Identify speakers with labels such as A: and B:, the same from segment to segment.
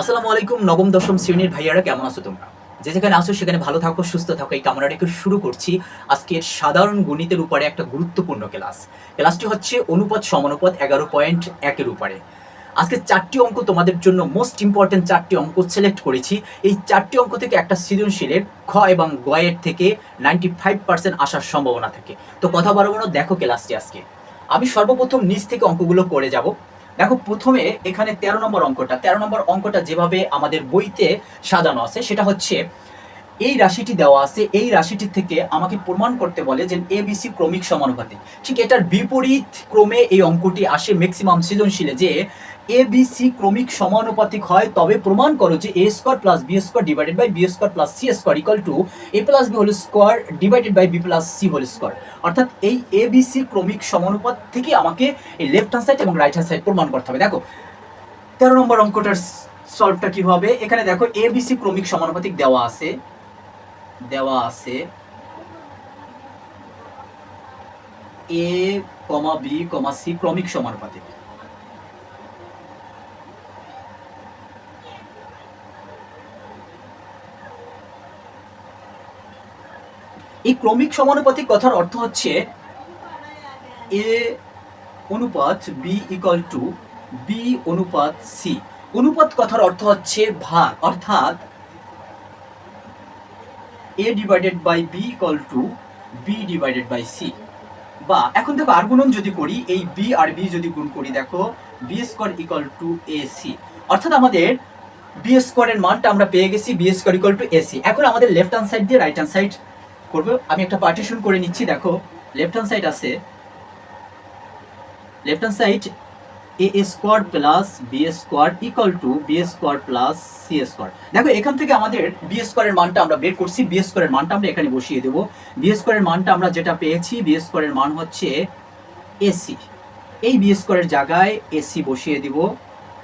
A: আসসালামু আলাইকুম, নবম, দশম শ্রেণির ভাইয়ারা, কেমন আছো তোমরা? যে যেখানে আসো সেখানে ভালো থাকো, সুস্থ থাকো, এই কামনা রেখে শুরু করছি আজকের সাধারণ গণিতের উপরে একটা গুরুত্বপূর্ণ ক্লাস। ক্লাসটি হচ্ছে অনুপাত সমানুপাত এগারো পয়েন্ট একের উপরে। আজকে চারটি অঙ্ক তোমাদের জন্য মোস্ট ইম্পর্টেন্ট চারটি অঙ্ক সিলেক্ট করেছি। এই চারটি অঙ্ক থেকে একটা সৃজনশীলের খ এবং গয়ের থেকে নাইনটি ফাইভ পার্সেন্ট আসার সম্ভাবনা থাকে। তো কথা বাড়াবো না, দেখো ক্লাসটি আজকে। আমি সর্বপ্রথম নিচ থেকে অঙ্কগুলো করে যাব। দেখো, প্রথমে এখানে তেরো নম্বর অঙ্কটা। তেরো নম্বর অঙ্কটা যেভাবে আমাদের বইতে সাজানো আছে, সেটা হচ্ছে এই রাশিটি দেওয়া আছে, এই রাশিটি থেকে আমাকে প্রমাণ করতে বলে যে এ এবিসি ক্রমিক সমানুপাতিক। ঠিক এটার বিপরীত ক্রমে এই অঙ্কটি আসে ম্যাক্সিমাম সৃজনশীলে যে এ এবিসি ক্রমিক সমানুপাতিক হয়, তবে প্রমাণ করো যে A square plus B square divided by B square plus C square equal to A plus B whole square divided by B plus C whole square অর্থাৎ এই এ এবিসি ক্রমিক সমানুপাত থেকে আমাকে এই লেফট হ্যান্ড সাইড এবং right hand side প্রমাণ করতে হবে। দেখো, তেরো নম্বর অঙ্কটার সলভটা কি হবে? এখানে দেখো এ এবিসি ক্রমিক সমানুপাতিক দেওয়া আছে। দেওয়া আছে। এ, কমা বি, কমা সি ক্রমিক সমানুপাতিক। এই ক্রমিক সমানুপাতিক কথার অর্থ হচ্ছে এ অনুপাত বি ইকাল টু বি অনুপাত সি। অনুপাত কথার অর্থ হচ্ছে ভাগ, অর্থাৎ A divided by B equal to B divided by C বা এখন দেখো আর গুণন যদি করি, এই বি আর বি যদি গুণ করি, দেখো B square equal to A C অর্থাৎ আমাদের বি স্কোয়ারের মানটা আমরা পেয়ে গেছি B square equal to A C এখন আমাদের লেফট হ্যান্ড সাইড দিয়ে রাইট হ্যান্ড সাইড করব। আমি একটা পার্টিশন করে নিচ্ছি, দেখো। লেফট হ্যান্ড সাইড আছে। Left hand side A square plus B square equal to B square plus C square দেখো, এখান থেকে আমাদের বি স্কোয়ারের মানটা আমরা বের করছি। বি স্কোয়ারের মানটা আমরা এখানে বসিয়ে দেবো। বি স্কোয়ারের মানটা আমরা যেটা পেয়েছি বি স্কোয়ারের মান হচ্ছে এসি এই বি স্কোয়ারের জায়গায় এসি বসিয়ে দিব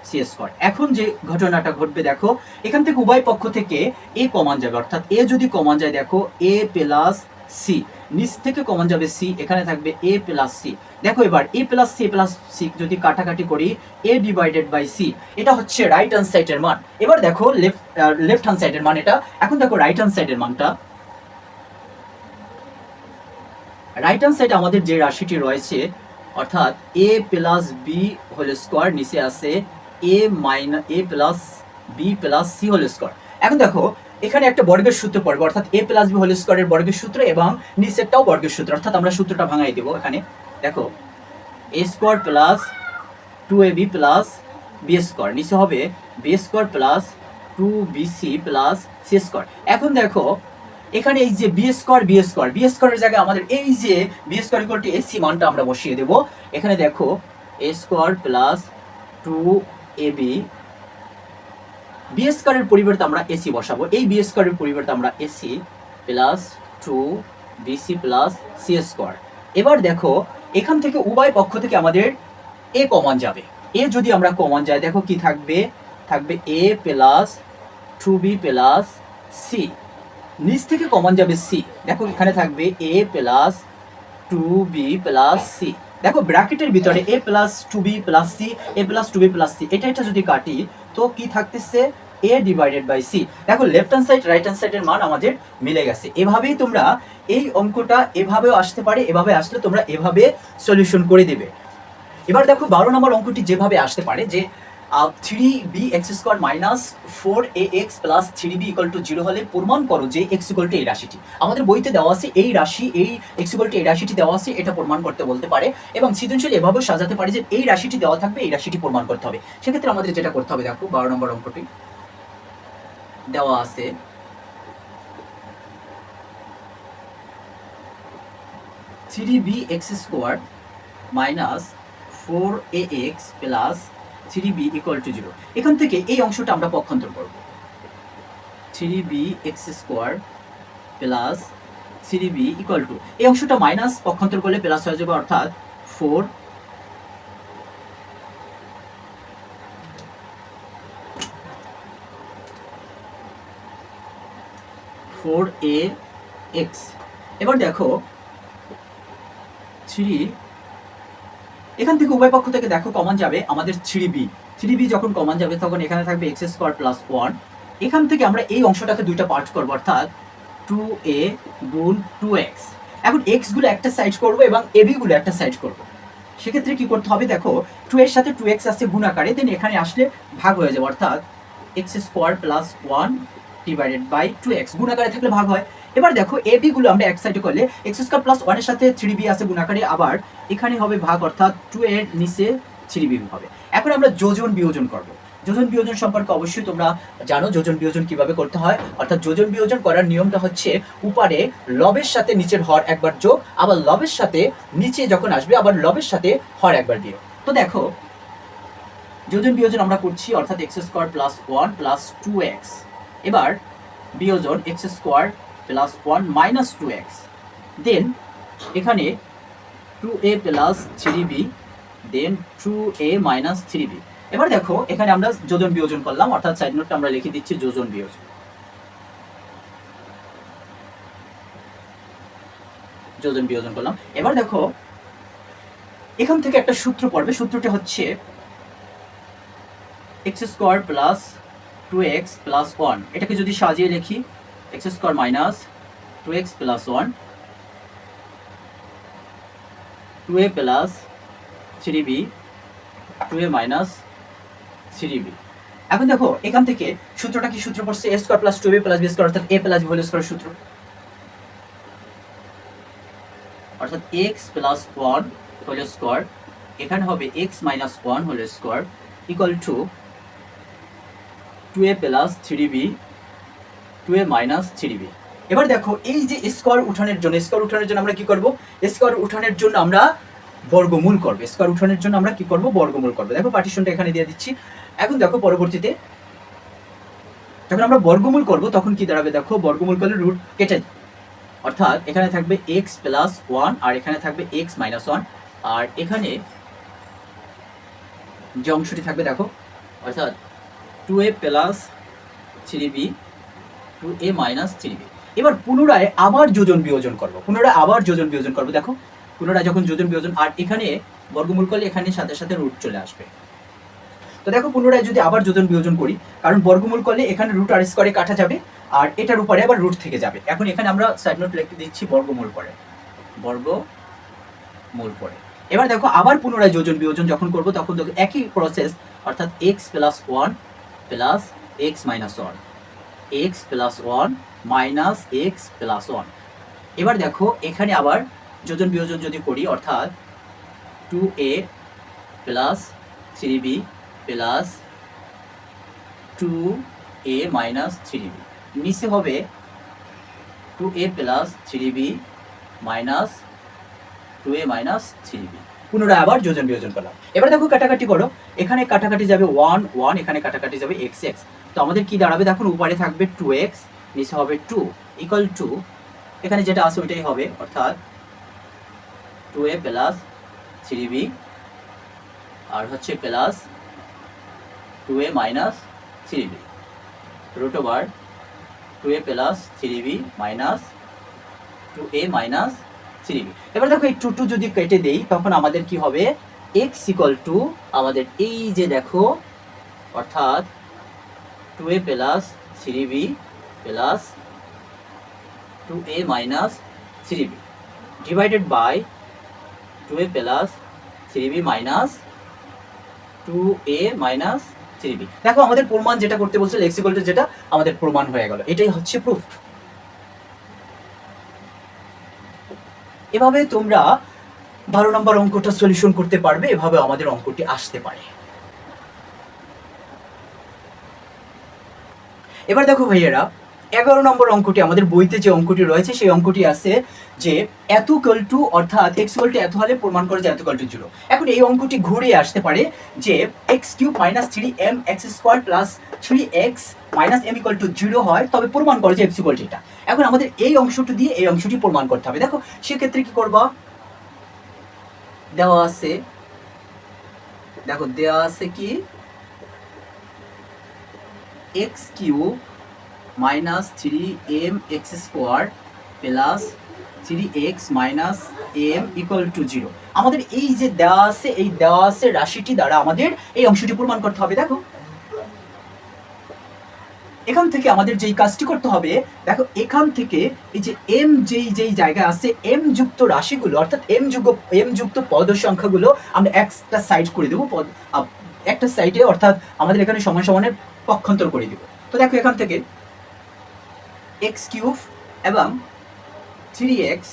A: সি স্কোয়ার এখন যে ঘটনাটা ঘটবে, দেখো, এখান থেকে উভয় পক্ষ থেকে এ কমান যাবে। অর্থাৎ এ যদি কমান যায়, দেখো এ প্লাস সি নিচ থেকে কমন যাবে সি এখানে থাকবে এ প্লাস সি দেখো এবার A plus C plus C যদি কাটাকাটি করি এ ডিভাইডেড বাই সি এটা হচ্ছে রাইট হ্যান্ড সাইডের মান। এবার দেখো লেফট লেফট হ্যান্ড সাইডের মান এটা। এখন দেখো রাইট হ্যান্ড সাইডের মানটা। রাইট হ্যান্ড সাইড আমাদের যে রাশিটি রয়েছে, অর্থাৎ A plus B whole square নিচে আছে A minus A plus B plus C whole square এখন দেখো এখানে একটা বর্গের সূত্র পড়বে, অর্থাৎ এ প্লাস বি হোল স্কোয়ারের বর্গের সূত্র এবং নিচেরটাও বর্গের সূত্র, অর্থাৎ আমরা সূত্রটা ভাঙাই দেবো এখানে। দেখো A square plus two A B plus B square নিচে হবে B square plus two B C plus C square এখন দেখো, এখানে এই যে B square B square B স্কোয়ারের জায়গায় আমাদের এই যে B square equal to AC মানটা আমরা বসিয়ে দেবো। এখানে দেখো A square plus two A B B স্কোয়ারের পরিবর্তে আমরা এসি বসাবো। এই বি স্কোয়ারের পরিবর্তে আমরা AC plus two BC plus C square এবার দেখো, এখান থেকে উভয় পক্ষ থেকে আমাদের এ কমন যাবে। এ যদি আমরা কমন যাই, দেখো কি থাকবে? থাকবে A plus two B plus C নিচ থেকে কমন যাবে সি দেখো এখানে থাকবে A plus two B plus C দেখো ব্র্যাকেটের ভিতরে A plus two B plus C A plus two B plus C এটা এটা যদি কাটি তো কি থাকতেছে? এ ডিভাইডেড বাই সি দেখো left hand side right hand সাইডের মান আমাদের মিলে গেছে। এভাবেই তোমরা এই অঙ্কটা এভাবেও আসতে পারে, এভাবে আসলে তোমরা এভাবে সলিউশন করে দেবে। এবার দেখো, বারো নম্বর অঙ্কটি যেভাবে আসতে পারে যে three B X square minus four A X plus three B equal to zero হলে প্রমাণ করো যে এক্স ইকুয়াল টু এই রাশিটি। আমাদের বইতে দেওয়া আছে এই রাশি, এই এক্স ইকুয়াল টু এই রাশিটি দেওয়া আছে, এটা প্রমাণ করতে বলতে পারে এবং সৃজনশীল এভাবেও সাজাতে পারে যে এই রাশিটি দেওয়া থাকবে, এই রাশিটি প্রমাণ করতে হবে। সেক্ষেত্রে আমাদের যেটা করতে হবে, দেখো, বারো নম্বর অঙ্কটি। দেওয়া আছে। Three B X square minus four A X plus three B equal to zero এখান থেকে এই অংশটা আমরা পক্ষান্তর করব। Three B X square plus three B equal to এই অংশটা মাইনাস পক্ষান্তর করলে প্লাস হয়ে যাবে অর্থাৎ ফোর ফোর এ এক্স। এবার দেখো, থ্রি এখান থেকে উভয় পক্ষ থেকে দেখো কমন যাবে আমাদের থ্রি বি থ্রি বি যখন কমন যাবে, তখন এখানে থাকবে এক্স স্কোয়ার প্লাস ওয়ান এখান থেকে আমরা এই অংশটাকে দুইটা পার্ট করব, অর্থাৎ টু এ গুণ টু এক্স এখন এক্সগুলো একটা সাইড করব এবং এবি গুলো একটা সাইড করব। সেক্ষেত্রে কি করতে হবে দেখো টু এর সাথে টু এক্স আসছে গুণ আকারে দেন এখানে আসলে ভাগ হয়ে যাবে, অর্থাৎ X square plus one divided by two X গুণ আকারে থাকলে ভাগ হয়। এবার দেখো এ বি গুলো আমরা এক সাইডে করলে এক্স স্কোয়ার প্লাস ওয়ানের সাথে থ্রি বি আছে গুণাকারে, আবার এখানে হবে ভাগ, অর্থাৎ টু এর নিচে থ্রি বি হবে। এখন আমরা যোজন, বিয়োজন করব। যোজন, বিয়োজন সম্পর্কে অবশ্যই তোমরা জানো যোজন, বিয়োজন কীভাবে করতে হয়। অর্থাৎ যোজন, বিয়োজন করার নিয়মটা হচ্ছে উপরে লবের সাথে নিচের হর একবার যোগ, আবার লবের সাথে নিচে যখন আসবে, আবার লবের সাথে হর একবার বিয়োগ। তো দেখো, যোজন, বিয়োজন আমরা করছি, অর্থাৎ X square plus one plus two X এবার বিয়োজন X square plus one minus two X then এখানে two A plus three B then two A minus three B এবার দেখো, এখানে আমরা যোজন বিয়োজন করলাম, অর্থাৎ সাইড নোটটা আমরা লিখে দিচ্ছি যোজন বিয়োজন। যোজন বিয়োজন করলাম। এবার দেখো, এখান থেকে একটা সূত্র পড়বে, সূত্রটি হচ্ছে X square plus two X plus one এটাকে যদি সাজিয়ে লিখি X square minus two X plus one two A plus three B two A minus three B এখন দেখো, এখান থেকে সূত্রটা কি সূত্র পড়ছে? A square plus two B plus B square অর্থাৎ A plus B whole square সূত্র। অর্থাৎ X plus one whole square এখানে হবে X minus one whole square equal to two A plus three B two A minus three B এবার দেখো, এই যে square উঠানের জন্য স্কোয়ার উঠানের জন্য আমরা কি করব? স্কোয়ার উঠানের জন্য আমরা বর্গমূল করব। স্কোয়ার উঠানের জন্য আমরা কি করব? বর্গমূল করব। দেখো পার্টিশনটা এখানে দিয়ে দিচ্ছি। এখন দেখো, পরবর্তীতে যখন আমরা বর্গমূল করব, তখন কি দাঁড়াবে? দেখো, বর্গমূল করলে রুট কেটে। অর্থাৎ এখানে থাকবে এক্স প্লাস ওয়ান আর এখানে থাকবে এক্স মাইনাস ওয়ান আর এখানে যে অংশটি থাকবে, দেখো, অর্থাৎ two A plus three B two A minus three B এবার পুনরায় আবার যোজন বিয়োজন করব। পুনরায় আবার যোজন বিয়োজন করব। দেখো, পুনরায় যখন যোজন বিয়োজন, আর এখানে বর্গমূল করলে এখানে সাথে সাথে রুট চলে আসবে। তো দেখো, পুনরায় যদি আবার যোজন বিয়োজন করি, কারণ বর্গমূল করলে এখানে রুট আর স্কোয়ারে কাটা যাবে, আর এটার উপরে আবার রুট থেকে যাবে। এখন এখানে আমরা সাইড নোট লিখে দিচ্ছি বর্গমূল পরে বর্গমূল পরে এবার দেখো, আবার পুনরায় যোজন বিয়োজন যখন করব, তখন দেখো একই প্রসেস অর্থাৎ X plus one plus X minus one X plus one minus X plus one এবার দেখো, এখানে আবার যোজন বিয়োজন যদি করি, অর্থাৎ two A plus three B plus two A minus three B নিচে হবে two A plus three B minus two A minus three B পুনরায় আবার যোজন বিয়োজন করলাম। এবার দেখো, কাটাকাটি করো। এখানে কাটাকাটি যাবে ওয়ান ওয়ান এখানে কাটাকাটি যাবে এক্স এক্স তো আমাদের কি দাঁড়াবে? দেখুন, উপরে থাকবে টু এক্স নিচে হবে টু ইকুয়াল টু এখানে যেটা আছে ওইটাই হবে, অর্থাৎ two A plus three B আর হচ্ছে plus two A minus three B root over two A plus three B minus two A minus three B এবার দেখো, এই টু টু যদি কেটে দেই, তখন আমাদের কি হবে? এক্স ইকুয়াল টু আমাদের এই যে দেখো, অর্থাৎ two A plus three B plus two A minus three B divided by two A plus three B minus two A minus three B দেখো, আমাদের প্রমাণ যেটা করতে বলছে লেক্সিকলটা যেটা, আমাদের প্রমাণ হয়ে গেল। এটাই হচ্ছে প্রুফ এভাবে তোমরা বারো নম্বর অঙ্কটা সলিউশন করতে পারবে, এভাবে আমাদের অঙ্কটি আসতে পারে। এবার দেখো ভাইয়েরা, এগারো নম্বর অঙ্কটি, আমাদের বইতে যে অঙ্কটি রয়েছে, সেই অঙ্কটি আছে যে এত কল টু অর্থাৎ এক্স কল টু এত হলে প্রমাণ করে যে এত কল টু জিরো এখন এই অঙ্কটি ঘুরে আসতে পারে যে X cube minus three M X square plus three X minus M equal to zero হয়, তবে প্রমাণ করে যে এক্স ইকুয়াল টু এটা। এখন আমাদের এই অংশটি দিয়ে এই অংশটি প্রমাণ করতে হবে। দেখো, সেক্ষেত্রে কি করবা? দেওয়া আছে, দেখো, দেওয়া আছে কি? X cube minus three M X square plus three X minus M equal to zero আমাদের এই যে দেওয়া আছে, এই দেওয়া আছে রাশিটি দ্বারা আমাদের এই অংশটি প্রমাণ করতে হবে, দেখো। এখান থেকে আমাদের যেই কাজটি করতে হবে, দেখো, এখান থেকে এই যে এম যেই যেই জায়গায় আছে এম যুক্ত রাশিগুলো, অর্থাৎ এম যুগ এম যুক্ত পদ সংখ্যাগুলো আমরা একটা সাইড করে দেবো, পদ একটা সাইডে অর্থাৎ আমাদের এখানে সমান সমানের পক্ষান্তর করে দিব। তো দেখো এখান থেকে এক্স কিউব এবং থ্রি এক্স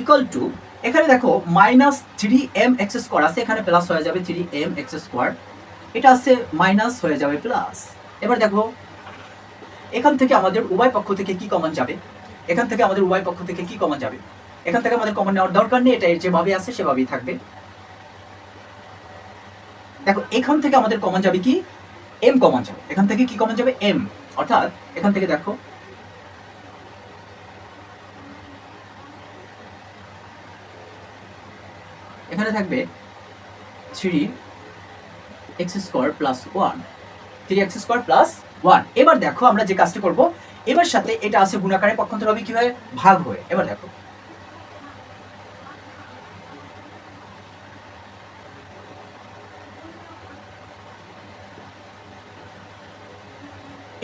A: ইকুয়াল টু এখানে দেখো minus three M X square আছে, এখানে প্লাস হয়ে যাবে থ্রি এম এক্স স্কোয়ার এটা আছে মাইনাস হয়ে যাবে প্লাস এবার দেখো, এখান থেকে আমাদের উভয় পক্ষ থেকে কি কমন যাবে? এখান থেকে আমাদের উভয় পক্ষ থেকে কি কমন যাবে? এখান থেকে আমাদের কমন নেওয়ার দরকার নেই, এটা যেভাবে আছে সেভাবেই থাকবে। দেখো, এখান থেকে আমাদের কমন যাবে কি? এম কমন যাবে। এখান থেকে কি কমন যাবে? এম অর্থাৎ, এখান থেকে দেখো, এখানে থাকবে three X square plus one three X square plus one এবার দেখো আমরা যে কাজটি করব, এবার সাথে এটা আছে গুণাকারে পক্ষান্তর হবে কীভাবে ভাগ হয়ে। এবার দেখো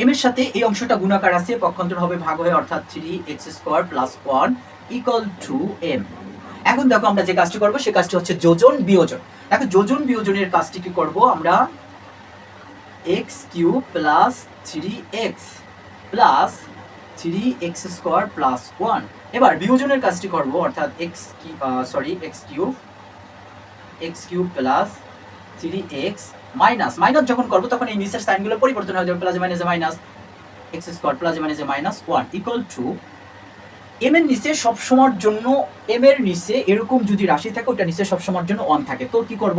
A: এম এর সাথে এই অংশটা গুণাকার আছে, পক্ষান্তর হবে ভাগ হয়ে অর্থাৎ three X square plus one equal to M এখন দেখো আমরা যে কাজটি করব, সে কাজটি হচ্ছে যোজন বিয়োজন। দেখো যোজন বিয়োজনের কাজটি কি করব আমরা? X cube plus three X plus three X square plus one এবার বিয়োজনের কাজটি করব, অর্থাৎ X sorry X cube X cube plus three X minus minus যখন করব তখন এই নিচের সাইনগুলো পরিবর্তন হয়ে যাবে প্লাস মাইনাসে মাইনাস এক্স স্কোয়ার প্লাস মাইনাসে minus one equal to M এর নিচে সবসময়ের জন্য এম এর নিচে এরকম যদি রাশি থাকে, ওটা নিচে সবসময়ের জন্য ওয়ান থাকে। তো কি করব?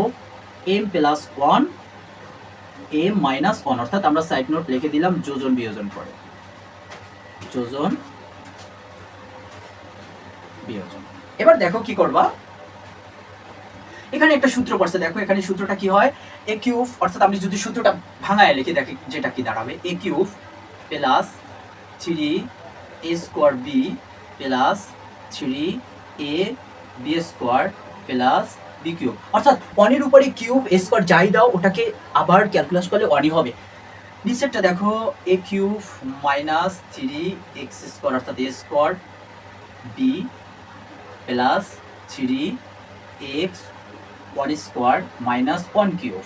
A: M plus one M minus one অর্থাৎ আমরা সাইড নোট লিখে দিলাম যোজন বিয়োজন করে। যোজন বিয়োজন। এবার দেখো কি করবা? এখানে একটা সূত্র পড়ছে, দেখো এখানে সূত্রটা কি হয়? এ কিউব অর্থাৎ আমি যদি সূত্রটা ভাঙায় লিখে, দেখি যেটা কি দাঁড়াবে? A cube plus three A square B plus three A B square plus B cube অর্থাৎ ওয়ানের উপরে কিউব এ স্কোয়ার যাই দাও, ওটাকে আবার ক্যালকুলাস করলে ওয়ানই হবে। নিচেরটা দেখো A cube minus three X square অর্থাৎ A square B plus three X one square minus one cube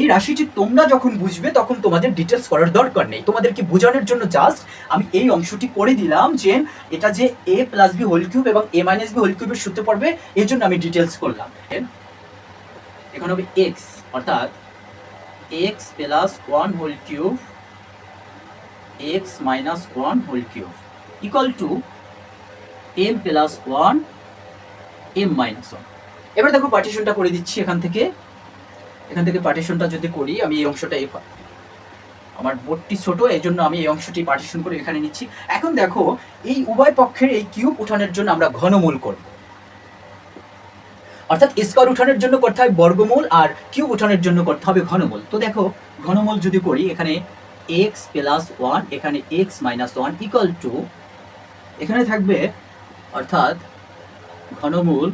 A: এই রাশিটি তোমরা যখন বুঝবে, তখন তোমাদের ডিটেলস করার দরকার নেই। তোমাদেরকে বোঝানোর জন্য জাস্ট আমি এই অংশটি করে দিলাম যে এটা যে A plus B whole cube এবং এ মাইনাস বি হোল কিউবের সূত্রে পড়বে, এর জন্য আমি ডিটেলস করলাম। এখানে হবে এক্স অর্থাৎ X plus one whole cube X minus one whole cube equal to M plus one M minus one এবার দেখো পার্টিশনটা করে দিচ্ছি এখান থেকে। এখান থেকে পার্টিশনটা যদি করি, আমি এই অংশটা এই আমার বোর্ডটি ছোট এই জন্য আমি এই অংশটি পার্টিশন করে এখানে নিচ্ছি। এখন দেখো, এই উভয় পক্ষের এই কিউব উঠানোর জন্য আমরা ঘনমূল করব। অর্থাৎ স্কোয়ার উঠানোর জন্য করতে হবে বর্গমূল, আর কিউব উঠানোর জন্য করতে হবে ঘনমূল। তো দেখো, ঘনমূল যদি করি, এখানে এক্স প্লাস ওয়ান এখানে X minus one equal to এখানে থাকবে অর্থাৎ ঘনমূল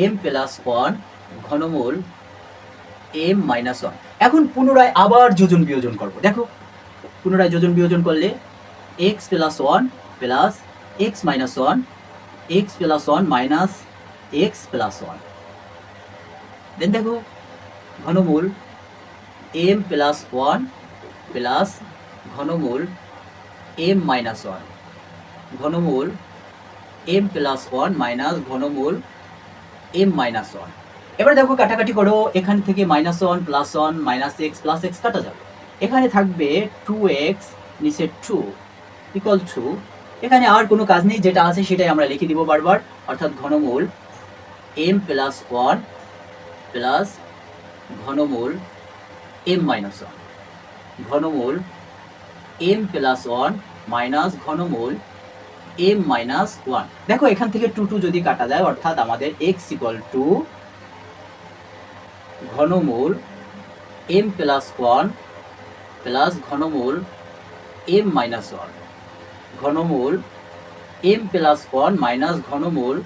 A: এম প্লাস ওয়ান ঘনমূল এম মাইনাস ওয়ান এখন পুনরায় আবার যোজন বিয়োজন করব। দেখো, পুনরায় যোজন বিয়োজন করলে x plus one plus x minus one x plus one minus x plus one then দেখো, ঘনমূল এম প্লাস ওয়ান প্লাস ঘনমূল এম মাইনাস ওয়ান ঘনমূল এম প্লাস ওয়ান মাইনাস ঘনমূল এম মাইনাস ওয়ান এবার দেখো কাটাকাটি করো, এখান থেকে minus one plus one minus x plus x কাটা যাবে। এখানে থাকবে টু এক্স নিচে টু ইকুয়াল টু এখানে আর কোনো কাজ নেই, যেটা আছে সেটাই আমরা লিখে দিব বারবার, অর্থাৎ ঘনমূল এম প্লাস ওয়ান প্লাস ঘনমূল এম মাইনাস ওয়ান ঘনমূল এম প্লাস ওয়ান মাইনাস ঘনমূল এম মাইনাস ওয়ান দেখো, এখান থেকে টু টু যদি কাটা যায়, অর্থাৎ আমাদের এক্স ইকুয়াল টু ঘনমূল এম প্লাস ওয়ান প্লাস ঘনমূল এম মাইনাস ওয়ান ঘনমূল এম প্লাস ওয়ান মাইনাস ঘনমূল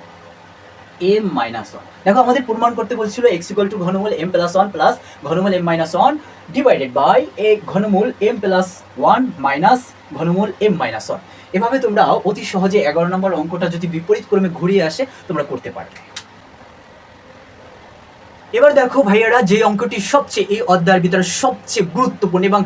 A: এম মাইনাস ওয়ান দেখো, আমাদের প্রমাণ করতে বলছিল এক্স ইকুয়াল টু ঘনমূল M plus one plus ঘনমূল m minus one divided by এ ঘনমূল এম প্লাস ওয়ান মাইনাস ঘনমূল এম মাইনাস ওয়ান এভাবে তোমরা অতি সহজে এগারো নম্বর অঙ্কটা যদি বিপরীত ক্রমে ঘুরিয়ে আসে, তোমরা করতে পারবে। এবার দেখো ভাইয়ারা, যে অঙ্কটি সবচেয়ে, এই অধ্যায়ের ভিতরে সবচেয়ে গুরুত্বপূর্ণ এবং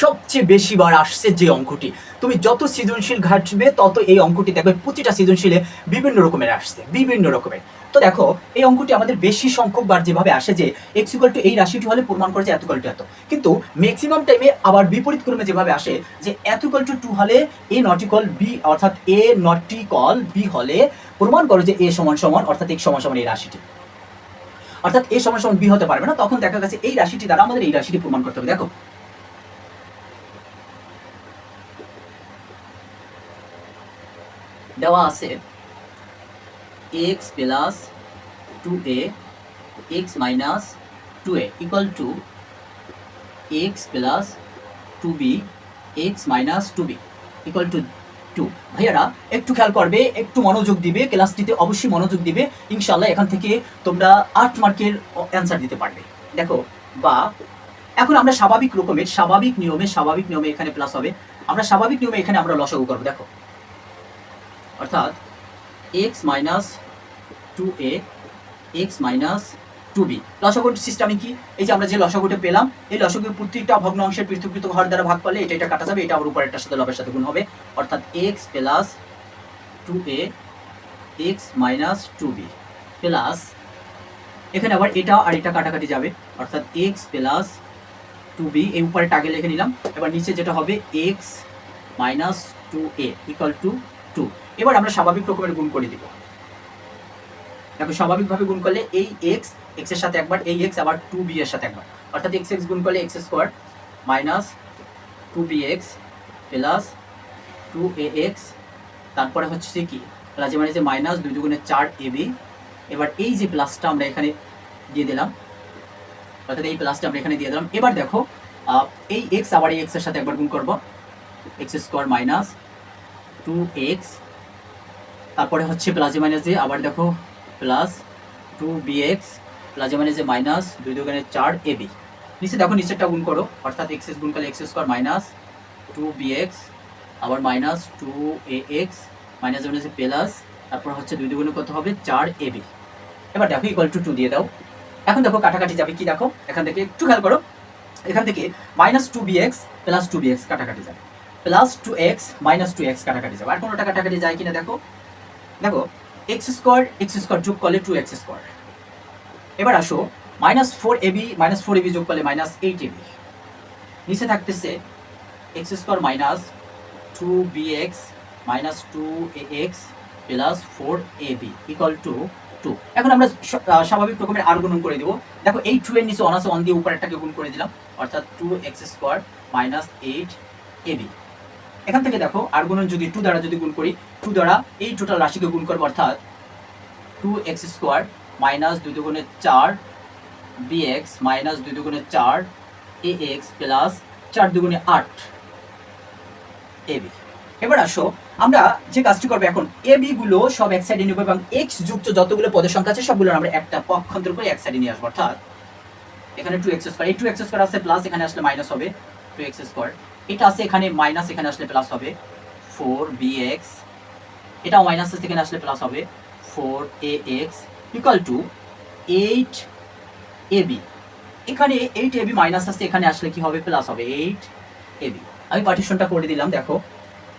A: সবচেয়ে বেশি বার আসছে যে অঙ্কটি। তুমি যত সৃজনশীল ঘাটবে, তত এই অঙ্কটি দেখবে প্রতিটা সৃজনশীলে বিভিন্ন রকমের আসছে, বিভিন্ন রকমের। তো দেখো, এই অঙ্কটি আমাদের বেশি সংখ্যক বার যেভাবে আসে যে এক্স ইকুয়াল টু এই রাশিটি হলে প্রমাণ করেছে এত ইকুয়াল টু এত। কিন্তু ম্যাক্সিমাম টাইমে আবার বিপরীত ক্রমে যেভাবে আসে যে এত ইকুয়াল টু টু হলে এ নট ইকুয়াল বি অর্থাৎ এ নট ইকুয়াল বি হলে প্রমাণ করো যে এ সমান সমান, অর্থাৎ এক্স সমান সমান এই রাশিটি। অর্থাৎ এ সমান সমান বি হতে পারবে না, তখন দেখা গেছে এই রাশিটি দ্বারা আমাদের এই রাশিটি প্রমাণ করতে হবে, দেখো। দেওয়া আছে x plus two a x minus two a equal to x plus two b x minus two b equal to two ভাইয়ারা, একটু খেয়াল করবে, একটু মনোযোগ দিবে, ক্লাসটিতে অবশ্যই মনোযোগ দিবে ইনশাল্লাহ এখান থেকে তোমরা আট মার্কের অ্যান্সার দিতে পারবে। দেখো, বা এখন আমরা স্বাভাবিক রকমের, স্বাভাবিক নিয়মে স্বাভাবিক নিয়মে এখানে প্লাস হবে। আমরা স্বাভাবিক নিয়মে এখানে আমরা লসাগু করব, দেখো। অর্থাৎ x minus two a x minus two b লসাগুর সিস্টেমে কি? এই যে আমরা যে লসাগুটা পেলাম, এই লসাগুর প্রত্যেকটা ভগ্ন অংশের পৃথক পৃথক হর দ্বারা ভাগ করলে এটা এটা কাটা যাবে, এটা আবার উপরেরটার সাথে লবের সাথে গুণ হবে। অর্থাৎ x plus two a x minus two b plus এখানে আবার এটা আর এটা কাটাকাটি যাবে। অর্থাৎ এক্স প্লাস টু বি এই উপরে টাগে লিখে নিলাম। এবার নিচে যেটা হবে x minus two a equal to two এবার আমরা স্বাভাবিক রকমের গুণ করে দিব। দেখো, স্বাভাবিকভাবে গুণ করলে এই এক্স এক্সের সাথে একবার, এই এক্স আবার টু বি এর সাথে একবার। অর্থাৎ এক্স এক্স গুণ করলে x square minus two b x plus two a x তারপরে হচ্ছে কি? প্লাস মানে যে মাইনাস দুই দুগুণে চার এ বি এবার এই যে প্লাসটা আমরা এখানে দিয়ে দিলাম, অর্থাৎ এই প্লাসটা আমরা এখানে দিয়ে দিলাম। এবার দেখো এই এক্স আবার এই এক্সের সাথে একবার গুণ করব। X square minus two x তারপরে হচ্ছে প্লাজে মাইনাসে আবার দেখো প্লাস টু বি এক্স প্লাজে মাইনাসে মাইনাস দুই দুগুণে চার এ বি নিচে দেখো নিচেরটা গুণ করো, অর্থাৎ এক্স গুণ করলে x square minus two b x আবার minus two a x minus মাইনাসে প্লাস তারপর হচ্ছে দুই দুগুণে কত হবে? চার এ বি এবার দেখো ইকুয়াল টু টু দিয়ে দাও। এখন দেখো কাটাকাটি যাবে কি দেখো? এখান থেকে একটু খেয়াল করো। এখান থেকে minus two b x plus two b x কাটাকাটি যাবে। Plus two x minus two x কাটাকাটি যাবে। আর কোনোটা কাটাকাটি যায় কিনা দেখো? দেখো এক্স স্কোয়ার এক্স স্কোয়ার যোগ করলে টু এক্স স্কোয়ার এবার আসো minus four a b minus four a b যোগ করলে মাইনাস এইট এবি নিচে থাকতেছে x square minus two b x minus two a x plus four a b equal to two এখন আমরা স্বাভাবিক রকমের আর গুণন করে দেবো। দেখো এই টু এর নিচে অনার্স ওয়ান দিয়ে উপরেরটাকে গুণ করে দিলাম, অর্থাৎ two x square minus eight a b এখান থেকে দেখো আর গুণন যদি টু দ্বারা যদি গুণ করি টু দ্বারা এই টোটাল রাশিকে গুণ করব, অর্থাৎ টু এক্স স্কোয়ার মাইনাস দুই দুগুণে চার বি এক্স মাইনাস দুই দুগুণে চার এ এক্স প্লাস চার দুগুণে আট এ বি এবার আসো, আমরা যে কাজটি করব এখন এ বি গুলো সব এক সাইডে নেব এবং এক্স যুক্ত যতগুলো পদের সংখ্যা আছে সবগুলো আমরা একটা পক্ষান্তর করে এক সাইডে নিয়ে আসব, অর্থাৎ এখানে টু এক্স স্কোয়ার এই টু এক্স স্কোয়ার আছে প্লাস এখানে আসলে মাইনাস হবে টু এক্স স্কোয়ার এটা আছে এখানে মাইনাস এখানে আসলে প্লাস হবে ফোর বি এক্স এটাও মাইনাস এখানে আসলে প্লাস হবে four a x equal to eight a b এখানে এইট এ বি মাইনাস আসছে, এখানে আসলে কি হবে? প্লাস হবে এইট এ বি আমি পার্টিশনটা করে দিলাম, দেখো।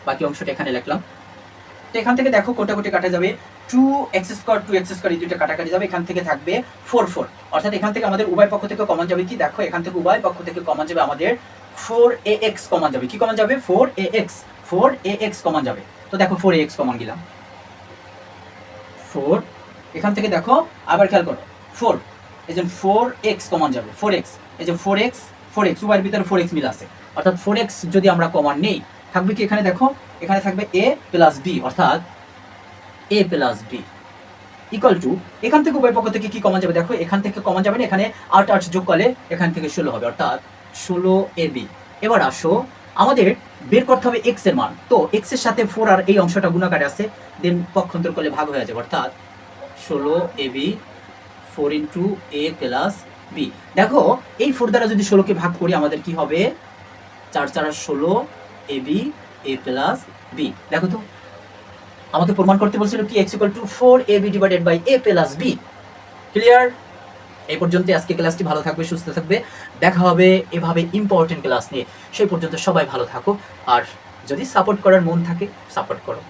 A: বাকি অংশটা এখানে লিখলাম। তো এখান থেকে দেখো কোটা কোটি কাটা যাবে। Two x square two x square এই দুইটা কাটাকাটি যাবে। এখান থেকে থাকবে ফোর ফোর অর্থাৎ এখান থেকে আমাদের উভয় পক্ষ থেকে কমন যাবে কি? দেখো, এখান থেকে উভয় পক্ষ থেকে কমন যাবে আমাদের ফোর এ এক্স কমন যাবে। কি কমন যাবে? Four a x four a x common যাবে। তো দেখো ফোর এ এক্স কমন গেলাম। ফোর এখান থেকে দেখো, আবার খেয়াল করো ফোর এই যে ফোর এক্স কমন যাবে ফোর এক্স এই যে ফোর এক্স ফোর এক্স উভয়ের ভিতরে ফোর এক্স মিল আছে। অর্থাৎ ফোর এক্স যদি আমরা কমন নেই, থাকবে কি এখানে দেখো, এখানে থাকবে এ প্লাস বি অর্থাৎ a plus b equal to এখান থেকে উভয় পক্ষ থেকে কি কমন যাবে? দেখো, এখান থেকে কমন যাবে না, এখানে আট আট যোগ করলে এখান থেকে ষোলো হবে, অর্থাৎ ষোলো এ বি এবার আসো, আমাদের বের করতে হবে এক্সের মান। তো এক্সের সাথে ফোর আর এই অংশটা গুণাকারে আছে দেন পক্ষান্তর করলে ভাগ হয়ে যাবে, অর্থাৎ ষোলো a b four into a plus b দেখো, এই ফোর দ্বারা যদি ষোলোকে ভাগ করি, আমাদের কি হবে? চার চার ষোলো a b a plus b দেখো তো, আমাকে প্রমাণ করতে বলছিল কি x equal to four a b divided by a plus b clear এই পর্যন্ত আজকে ক্লাসটি ভালো থাকবে, সুস্থ থাকবে। দেখা হবে এভাবে ইম্পর্টেন্ট ক্লাস নিয়ে। সেই পর্যন্ত সবাই ভালো থাকো। আর যদি সাপোর্ট করার মন থাকে সাপোর্ট করো।